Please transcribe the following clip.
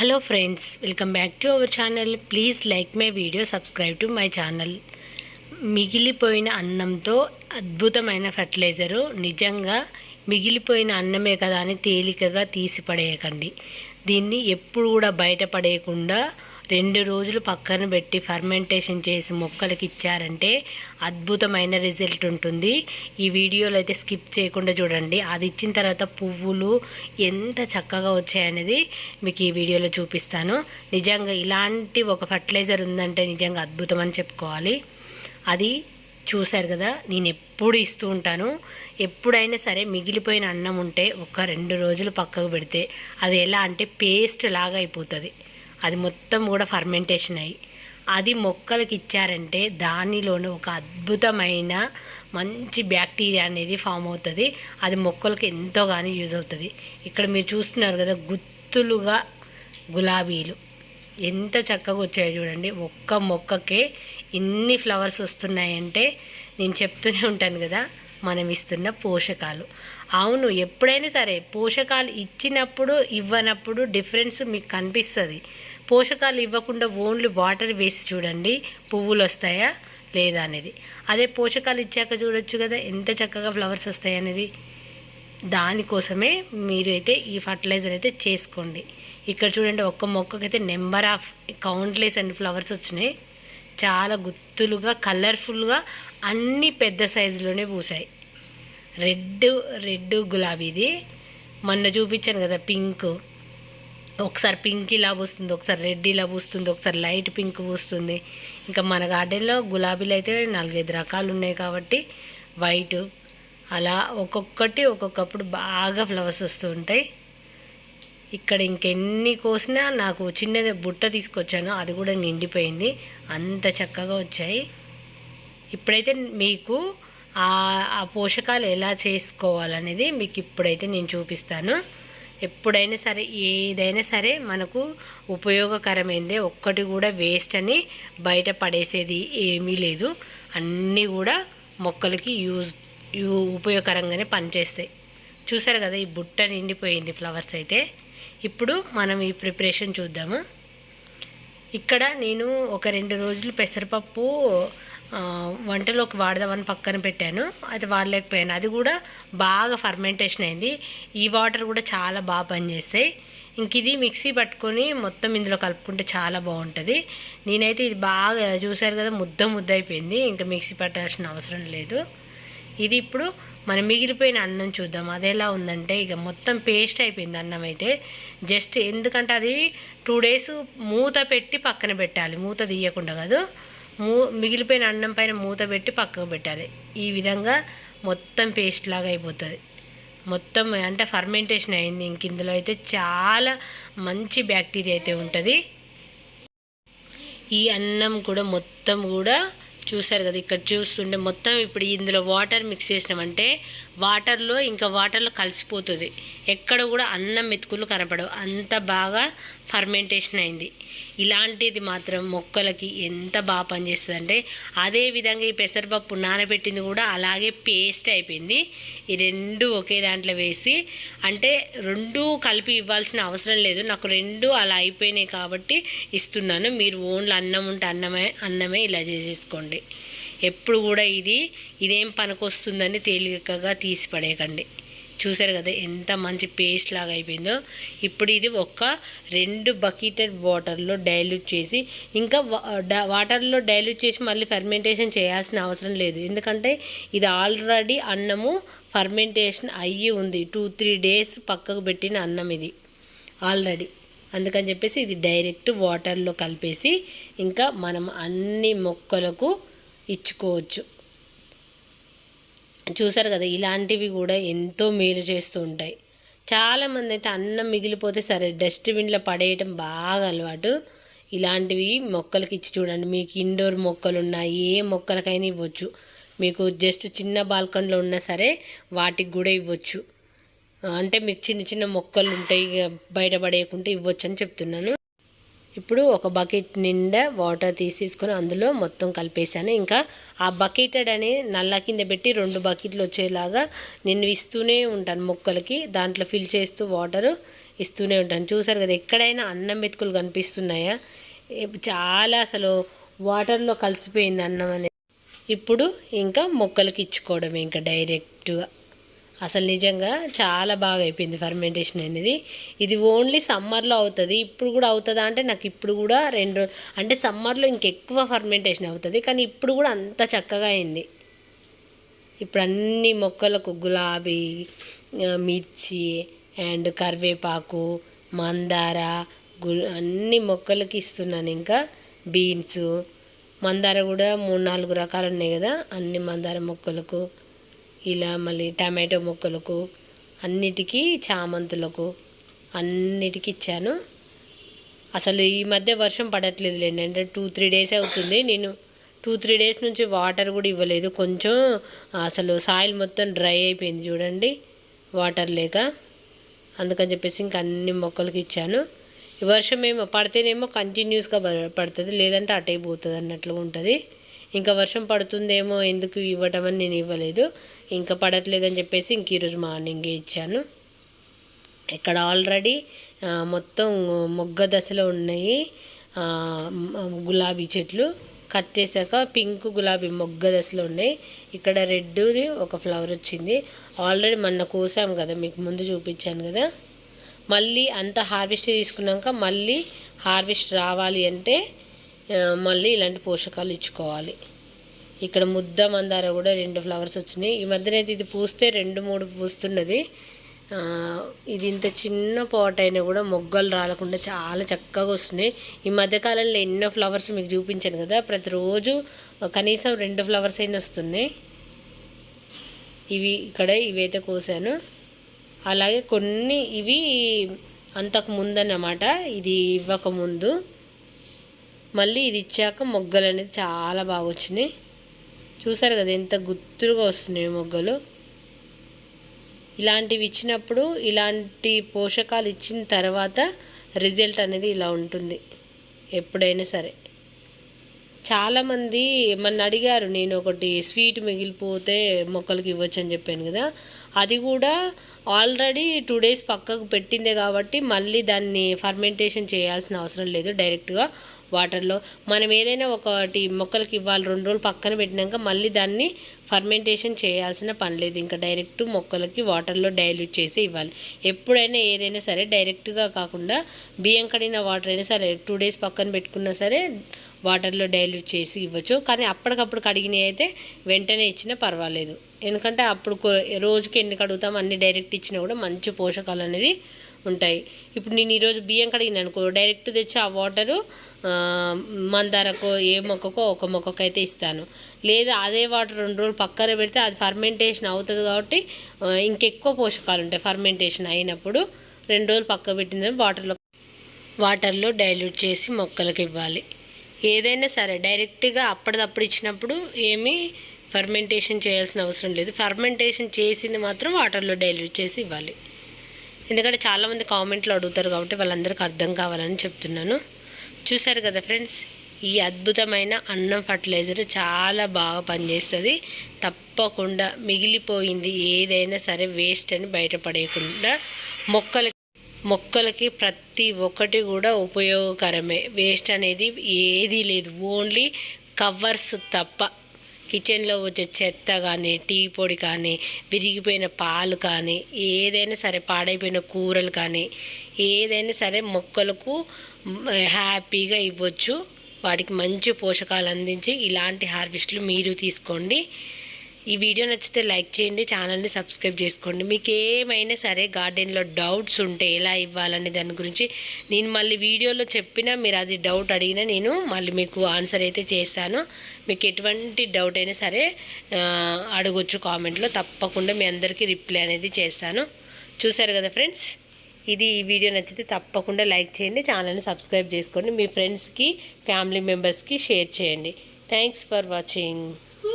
Hello friends welcome back to our channel please like my video subscribe to my channel మిగిలిపోయిన అన్నంతో అద్భుతమైన fertiliser నిజంగా మిగిలిపోయిన అన్నమే కదా అని తేలికగా తీసి పడేయకండి దీన్ని ఎప్పుడు కూడా బయట పడేయకుండా రెండు రోజులు పక్కన పెట్టి ఫర్మెంటేషన్ చేసి మొక్కలకి ఇచ్చారంటే అద్భుతమైన రిజల్ట్ ఉంటుంది. ఈ వీడియోలో అయితే స్కిప్ చేయకుండా చూడండి. అది ఇచ్చిన తర్వాత పువ్వులు ఎంత చక్కగా వచ్చాయనేది మీకు ఈ వీడియోలో చూపిస్తాను. నిజంగా ఇలాంటి ఒక ఫర్టిలైజర్ ఉందంటే నిజంగా అద్భుతం అని చెప్పుకోవాలి. అది చూశారు కదా నేను ఎప్పుడు ఇస్తూ ఉంటాను. ఎప్పుడైనా సరే మిగిలిపోయిన అన్నం ఉంటే ఒక రెండు రోజులు పక్కకు పెడితే అది ఎలా అంటే పేస్ట్ లాగా అయిపోతుంది. అది మొత్తం కూడా ఫర్మెంటేషన్ అయ్యి. అది మొక్కలకి ఇచ్చారంటే దానిలోనే ఒక అద్భుతమైన మంచి బ్యాక్టీరియా అనేది ఫామ్ అవుతుంది. అది మొక్కలకి ఎంతో కానీ యూజ్ అవుతుంది. ఇక్కడ మీరు చూస్తున్నారు కదా గుత్తులుగా గులాబీలు. ఎంత చక్కగా వచ్చాయో చూడండి. ఒక్క మొక్కకే ఇన్ని ఫ్లవర్స్ వస్తున్నాయంటే నేను చెప్తూనే ఉంటాను కదా మనం ఇస్తున్న పోషకాలు. అవును ఎప్పుడైనా సరే పోషకాలు ఇచ్చినప్పుడు ఇవ్వనప్పుడు డిఫరెన్స్ మీకు కనిపిస్తుంది. పోషకాలు ఇవ్వకుండా ఓన్లీ వాటర్ వేసి చూడండి పువ్వులు వస్తాయా లేదా అనేది. అదే పోషకాలు ఇచ్చాక చూడొచ్చు కదా ఎంత చక్కగా ఫ్లవర్స్ వస్తాయి అనేది. దానికోసమే మీరు అయితే ఈ ఫర్టిలైజర్ అయితే చేసుకోండి. ఇక్కడ చూడండి ఒక్క మొక్కకైతే number of countless and flowers వచ్చినాయి. చాలా గుత్తులుగా కలర్ఫుల్గా అన్ని పెద్ద సైజులోనే పూసాయి. రెడ్ రెడ్ గులాబీది. మొన్న చూపించాను కదా పింక్. ఒకసారి పింక్ ఇలా పూస్తుంది ఒకసారి రెడ్ ఇలా పూస్తుంది ఒకసారి లైట్ పింక్ పూస్తుంది. ఇంకా మన గార్డెన్లో గులాబీలు అయితే నాలుగైదు రకాలు ఉన్నాయి కాబట్టి వైట్ అలా ఒక్కొక్కటి ఒక్కొక్కప్పుడు బాగా ఫ్లవర్స్ వస్తూ ఉంటాయి. ఇక్కడ ఇంకెన్ని కోసినా నాకు చిన్నది బుట్ట తీసుకొచ్చాను అది కూడా నిండిపోయింది అంత చక్కగా వచ్చాయి. ఇప్పుడైతే మీకు ఆ పోషకాలు ఎలా చేసుకోవాలనేది మీకు ఇప్పుడైతే నేను చూపిస్తాను. ఎప్పుడైనా సరే ఏదైనా సరే మనకు ఉపయోగకరమైందే. ఒక్కటి కూడా వేస్ట్ అని బయట పడేసేది ఏమీ లేదు. అన్నీ కూడా మొక్కలకి యూజ్ యూ ఉపయోగకరంగానే పనిచేస్తాయి. చూసారు కదా ఈ బుట్ట నిండిపోయింది ఫ్లవర్స్ అయితే. ఇప్పుడు మనం ఈ ప్రిపరేషన్ చూద్దాము. ఇక్కడ నేను ఒక రెండు రోజులు పెసరపప్పు వంటలోకి వాడదామని పక్కన పెట్టాను. అది వాడలేకపోయాను. అది కూడా బాగా ఫర్మెంటేషన్ అయింది. ఈ వాటర్ కూడా చాలా బాగా పనిచేస్తాయి. ఇంక ఇది మిక్సీ పట్టుకొని మొత్తం ఇందులో కలుపుకుంటే చాలా బాగుంటుంది. నేనైతే ఇది బాగా చూశారు కదా ముద్ద ముద్ద అయిపోయింది. ఇంకా మిక్సీ పట్టాల్సిన అవసరం లేదు. ఇది ఇప్పుడు మనం మిగిలిపోయిన అన్నం చూద్దాం. అది ఎలా ఉందంటే ఇక మొత్తం పేస్ట్ అయిపోయింది అన్నం అయితే. జస్ట్ ఎందుకంటే అది టూ డేస్ మూత పెట్టి పక్కన పెట్టాలి. మూత తీయకుండా కాదు. మూ మిగిలిపోయిన అన్నం పైన మూత పెట్టి పక్కకు పెట్టాలి. ఈ విధంగా మొత్తం పేస్ట్ లాగా అయిపోతుంది. మొత్తం అంటే ఫర్మెంటేషన్ అయింది. ఇంక ఇందులో అయితే చాలా మంచి బ్యాక్టీరియా అయితే ఉంటుంది. ఈ అన్నం కూడా మొత్తం కూడా చూసారు కదా ఇక్కడ చూస్తుంటే మొత్తం ఇప్పుడు ఇందులో వాటర్ మిక్స్ చేసినామంటే వాటర్లో ఇంకా వాటర్లో కలిసిపోతుంది. ఎక్కడ కూడా అన్నం మెతుకులు కనపడవు. అంత బాగా ఫర్మెంటేషన్ అయింది. ఇలాంటిది మాత్రం మొక్కలకి ఎంత బాగా పనిచేస్తుంది అంటే అదే విధంగా ఈ పెసరపప్పు నానబెట్టింది కూడా అలాగే పేస్ట్ అయిపోయింది. ఈ రెండు ఒకే దాంట్లో వేసి అంటే రెండు కలిపి ఇవ్వాల్సిన అవసరం లేదు. నాకు రెండు అలా అయిపోయినాయి కాబట్టి ఇస్తున్నాను. మీరు ఓన్లీ అన్నం ఉంటే అన్నమే అన్నమే ఇలా చేసేసుకోండి. ఎప్పుడు కూడా ఇది ఇదేం పనికొస్తుందని తేలికగా తీసి పడేయకండి. చూసారు కదా ఎంత మంచి పేస్ట్ లాగా అయిపోయిందో. ఇప్పుడు ఇది ఒక్క రెండు బకెటెడ్ వాటర్లో డైల్యూట్ చేసి ఇంకా వాటర్లో డైల్యూట్ చేసి మళ్ళీ ఫర్మెంటేషన్ చేయాల్సిన అవసరం లేదు. ఎందుకంటే ఇది ఆల్రెడీ అన్నము ఫర్మెంటేషన్ అయ్యి ఉంది. టూ త్రీ డేస్ పక్కకు పెట్టిన అన్నం ఇది ఆల్రెడీ. అందుకని చెప్పేసి ఇది డైరెక్ట్ వాటర్లో కలిపేసి ఇంకా మనం అన్ని మొక్కలకు ఇచ్చుకోవచ్చు. చూసారు కదా ఇలాంటివి కూడా ఎంతో మేలు చేస్తూ ఉంటాయి. చాలామంది అయితే అన్నం మిగిలిపోతే సరే డస్ట్బిన్లో పడేయటం బాగా అలవాటు. ఇలాంటివి మొక్కలకి ఇచ్చి చూడండి. మీకు ఇండోర్ మొక్కలు ఉన్నా ఏ మొక్కలకైనా ఇవ్వచ్చు. మీకు జస్ట్ చిన్న బాల్కన్లో ఉన్నా సరే వాటికి కూడా ఇవ్వచ్చు. అంటే మీకు చిన్న చిన్న మొక్కలు ఉంటాయి బయటపడేయకుంటే ఇవ్వచ్చు అని చెప్తున్నాను. ఇప్పుడు ఒక బకెట్ నిండా వాటర్ తీసేసుకొని అందులో మొత్తం కలిపేసాను ఇంకా ఆ బకెటెడ్ అని నల్ల కింద పెట్టి రెండు బకెట్లు వచ్చేలాగా నేను ఇస్తూనే ఉంటాను మొక్కలకి. దాంట్లో ఫిల్ చేస్తూ వాటరు ఇస్తూనే ఉంటాను. చూసారు కదా ఎక్కడైనా అన్నం మెతుకులు కనిపిస్తున్నాయా? చాలా అసలు వాటర్లో కలిసిపోయింది అన్నం అనేది. ఇప్పుడు ఇంకా మొక్కలకి ఇచ్చుకోవడం ఇంకా డైరెక్ట్గా అసలు నిజంగా చాలా బాగా అయిపోయింది ఫర్మెంటేషన్ అనేది. ఇది ఓన్లీ సమ్మర్లో అవుతుంది ఇప్పుడు కూడా అవుతుందా అంటే నాకు ఇప్పుడు కూడా రెండు అంటే సమ్మర్లో ఇంకెక్కువ ఫర్మెంటేషన్ అవుతుంది కానీ ఇప్పుడు కూడా అంత చక్కగా అయింది. ఇప్పుడు అన్ని మొక్కలకు గులాబీ మిర్చి అండ్ కరివేపాకు మందార గుల్ అన్ని మొక్కలకి ఇస్తున్నాను ఇంకా. బీన్స్ మందార కూడా మూడు నాలుగు రకాలు ఉన్నాయి కదా అన్ని మందార మొక్కలకు. ఇలా మళ్ళీ టమాటో మొక్కలకు అన్నిటికీ చామంతులకు అన్నిటికీ ఇచ్చాను. అసలు ఈ మధ్య వర్షం పడట్లేదు లేండి. అంటే టూ త్రీ డేస్ అవుతుంది. నేను టూ త్రీ డేస్ నుంచి వాటర్ కూడా ఇవ్వలేదు. కొంచెం అసలు సాయిల్ మొత్తం డ్రై అయిపోయింది చూడండి వాటర్ లేక. అందుకని చెప్పేసి ఇంక అన్ని మొక్కలకి ఇచ్చాను. ఈ వర్షం ఏమో పడితేనేమో కంటిన్యూస్గా పడుతుంది. లేదంటే అటే పోతుంది అన్నట్లుగా ఉంటుంది. ఇంకా వర్షం పడుతుందేమో ఎందుకు ఇవ్వటం అని నేను ఇవ్వలేదు. ఇంకా పడట్లేదని చెప్పేసి ఇంక ఈరోజు మార్నింగే ఇచ్చాను. ఇక్కడ ఆల్రెడీ మొత్తం మొగ్గ దశలో ఉన్నాయి గులాబీ చెట్లు. కట్ చేశాక పింక్ గులాబీ మొగ్గ దశలో ఉన్నాయి. ఇక్కడ రెడ్ది ఒక ఫ్లవర్ వచ్చింది. ఆల్రెడీ మొన్న కోసాం కదా మీకు ముందు చూపించాను కదా. మళ్ళీ అంత హార్వెస్ట్ తీసుకున్నాక మళ్ళీ హార్వెస్ట్ రావాలి అంటే మళ్ళీ ఇలాంటి పోషకాలు ఇచ్చుకోవాలి. ఇక్కడ ముద్ద మందార కూడా రెండు ఫ్లవర్స్ వచ్చినాయి. ఈ మధ్యన అయితే ఇది పూస్తే రెండు మూడు పూస్తున్నది. ఇది ఇంత చిన్న పాట్ అయినా కూడా మొగ్గలు రాలకుండా చాలా చక్కగా వస్తున్నాయి. ఈ మధ్యకాలంలో ఎన్నో ఫ్లవర్స్ మీకు చూపించాను కదా. ప్రతిరోజు కనీసం రెండు ఫ్లవర్స్ అయినా వస్తున్నాయి. ఇవి ఇక్కడ ఇవైతే కోసాను. అలాగే కొన్ని ఇవి అంతకు ముందన్నమాట. ఇది ఇవ్వకముందు. మళ్ళీ ఇది ఇచ్చాక మొగ్గలు అనేది చాలా బాగా వచ్చినాయి చూసారు కదా ఎంత గుత్తులుగా వస్తున్నాయి మొగ్గలు. ఇలాంటివి ఇచ్చినప్పుడు ఇలాంటి పోషకాలు ఇచ్చిన తర్వాత రిజల్ట్ అనేది ఇలా ఉంటుంది. ఎప్పుడైనా సరే. చాలామంది మన అడిగారు నేను ఒకటి స్వీట్ మిగిలిపోతే మొక్కలకి ఇవ్వచ్చు అని చెప్పాను కదా. అది కూడా ఆల్రెడీ టూ డేస్ పక్కకు పెట్టిందే కాబట్టి మళ్ళీ దాన్ని ఫర్మెంటేషన్ చేయాల్సిన అవసరం లేదు డైరెక్ట్గా వాటర్లో. మనం ఏదైనా ఒకటి మొక్కలకి ఇవ్వాలి రెండు రోజులు పక్కన పెట్టినాక మళ్ళీ దాన్ని ఫర్మెంటేషన్ చేయాల్సిన పని లేదు. ఇంకా డైరెక్ట్ మొక్కలకి వాటర్లో డైల్యూట్ చేసి ఇవ్వాలి. ఎప్పుడైనా ఏదైనా సరే డైరెక్ట్గా కాకుండా బియ్యం కడిగిన వాటర్ అయినా సరే టూ డేస్ పక్కన పెట్టుకున్నా సరే వాటర్లో డైల్యూట్ చేసి ఇవ్వచ్చు. కానీ అప్పటికప్పుడు కడిగినవి అయితే వెంటనే ఇచ్చినా పర్వాలేదు. ఎందుకంటే అప్పుడు రోజుకి ఎన్ని కడుగుతాం అన్ని డైరెక్ట్ ఇచ్చినా కూడా మంచి పోషకాలు అనేది ఉంటాయి. ఇప్పుడు నేను ఈరోజు బియ్యం కడిగిన అనుకో డైరెక్ట్ తెచ్చి ఆ వాటరు ఆ, మందారకో ఏ మొక్కకో ఒక మొక్కకు అయితే ఇస్తాను. లేదా అదే వాటర్ రెండు రోజులు పక్కన పెడితే అది ఫర్మెంటేషన్ అవుతుంది కాబట్టి ఇంకెక్కువ పోషకాలు ఉంటాయి ఫర్మెంటేషన్ అయినప్పుడు. రెండు రోజులు పక్క పెట్టిన వాటర్లో వాటర్లో డైల్యూట్ చేసి మొక్కలకు ఇవ్వాలి. ఏదైనా సరే డైరెక్ట్గా అప్పటిదప్పుడు ఇచ్చినప్పుడు ఏమీ ఫర్మెంటేషన్ చేయాల్సిన అవసరం లేదు. ఫర్మెంటేషన్ చేసింది మాత్రం వాటర్లో డైల్యూట్ చేసి ఇవ్వాలి. ఎందుకంటే చాలామంది కామెంట్లో అడుగుతారు కాబట్టి వాళ్ళందరికీ అర్థం కావాలని చెప్తున్నాను. చూసారు కదా ఫ్రెండ్స్ ఈ అద్భుతమైన అన్నం ఫర్టిలైజర్ చాలా బాగా పనిచేస్తుంది. తప్పకుండా మిగిలిపోయింది ఏదైనా సరే వేస్ట్ అని బయటపడేయకుండా మొక్కలు మొక్కలకి ప్రతి ఒక్కటి కూడా ఉపయోగకరమే. వేస్ట్ అనేది ఏదీ లేదు. ఓన్లీ కవర్స్ తప్ప. కిచెన్లో వచ్చే చెత్త కానీ టీ పొడి కానీ విరిగిపోయిన పాలు కానీ ఏదైనా సరే పాడైపోయిన కూరలు కానీ ఏదైనా సరే మొక్కలకు హ్యాపీగా ఇవ్వచ్చు. వాటికి మంచి పోషకాలు అందించి ఇలాంటి హార్వెస్ట్లు మీరు తీసుకోండి. ఈ వీడియో నచ్చితే లైక్ చేయండి ఛానల్ని సబ్స్క్రైబ్ చేసుకోండి. మీకు ఏమైనా సరే గార్డెన్లో డౌట్స్ ఉంటే ఎలా ఇవ్వాలనే దాని గురించి నేను మళ్ళీ వీడియోలో చెప్పినా మీరు అది డౌట్ అడిగినా నేను మళ్ళీ మీకు ఆన్సర్ అయితే చేస్తాను. మీకు ఎటువంటి డౌట్ అయినా సరే అడగొచ్చు కామెంట్లో. తప్పకుండా మీ అందరికీ రిప్లై అనేది చేస్తాను. చూశారు కదా ఫ్రెండ్స్? ఇది ఈ వీడియో నచ్చితే తప్పకుండా లైక్ చేయండి ఛానల్ని సబ్స్క్రైబ్ చేసుకోండి. మీ ఫ్రెండ్స్కి ఫ్యామిలీ మెంబర్స్కి షేర్ చేయండి. Thanks for watching.